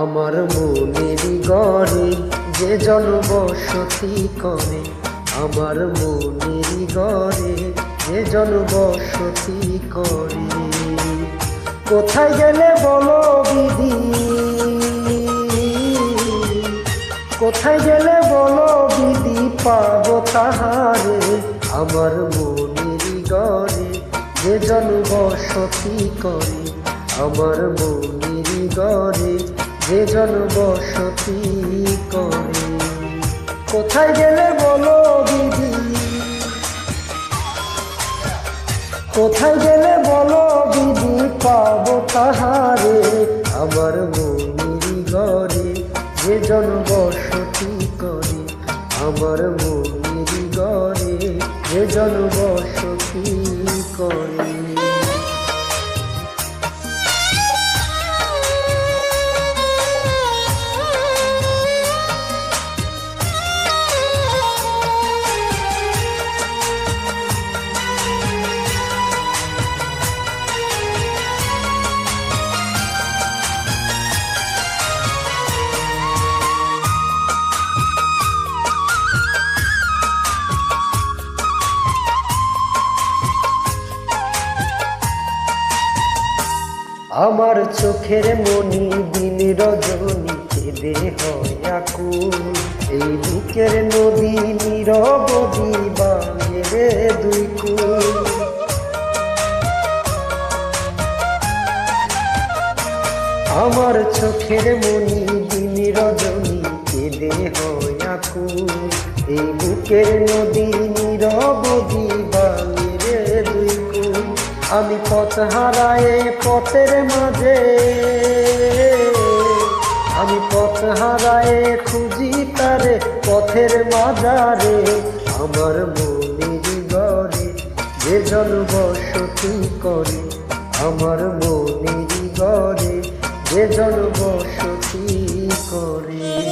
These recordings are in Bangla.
আমার মনের গড়ে যে জনবসতি করে আমার মনের গড়ে যে জনবসতি করে। কোথায় গেলে বলো বিধি? কোথায় গেলে বলো বিধি পাবো তাহারে? আমার মনের গড়ে যে জনবসতি করে। আমার মনের গড়ে যে জনবসতি করে। কোথায় গেলে বলো কোথায় গেলে বলো দিদি, পাব তাহারে। আমার মনির ঘরে যে জনবসতি করে, আমার মনির ঘরে যে জনবসতি করে। আমার চোখের মনি দিন রজনী কেঁদে হয় আকুল। এই বুকের নদী নিরবধি বাঙে দুই কুল। আমার চোখের মনি দিন রজনী কেঁদে হয় আকুল। এই বুকের নদী নিরবধি বাঙে আমি পথ হারায়ে পথের মাঝে। আমি পথ হারায়ে খুঁজি তারে পথের মাঝারে। আমার মনের গড়ে যে জনবসতি করে, আমার মনের গড়ে যে জনবসতি করে।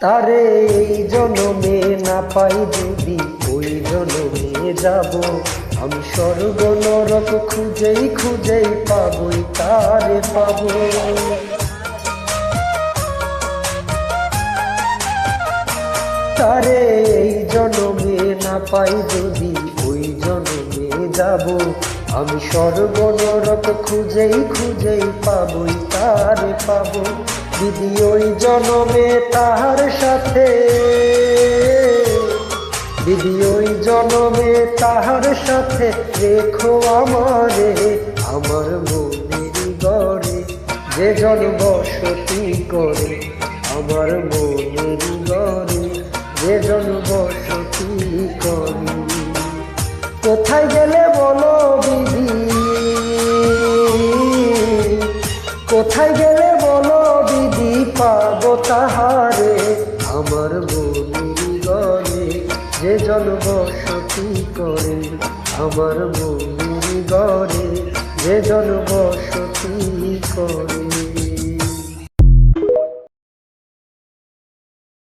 তারে এই জনমে না পাই যদি, ওই জনমে যাব। আমি স্বর্গ নরক খুঁজেই খুঁজেই পাবই, তারে পাবো। তারে এই জনমে না পাই যদি, ওই জনমে যাব, আমি স্বর্গ নরক খুঁজেই খুঁজেই পাবই, তার পাবো। দিদি ওই জনমে তাহার সাথে। দিদি ওই জনমে তাহার সাথে রেখো আমারে, আমার মনের গড়ে। যে জনবসতি করে, আমার মনের গড়ে। যে জনবসতি করে। কোথায় গেলে বলো দিদি? কোথায় গেলে বলো দিদি পাবো তাহারে? আমার মনের গড়ে যে জনবসতি করে, আমার মনের গড়ে যে জনবসতি করে।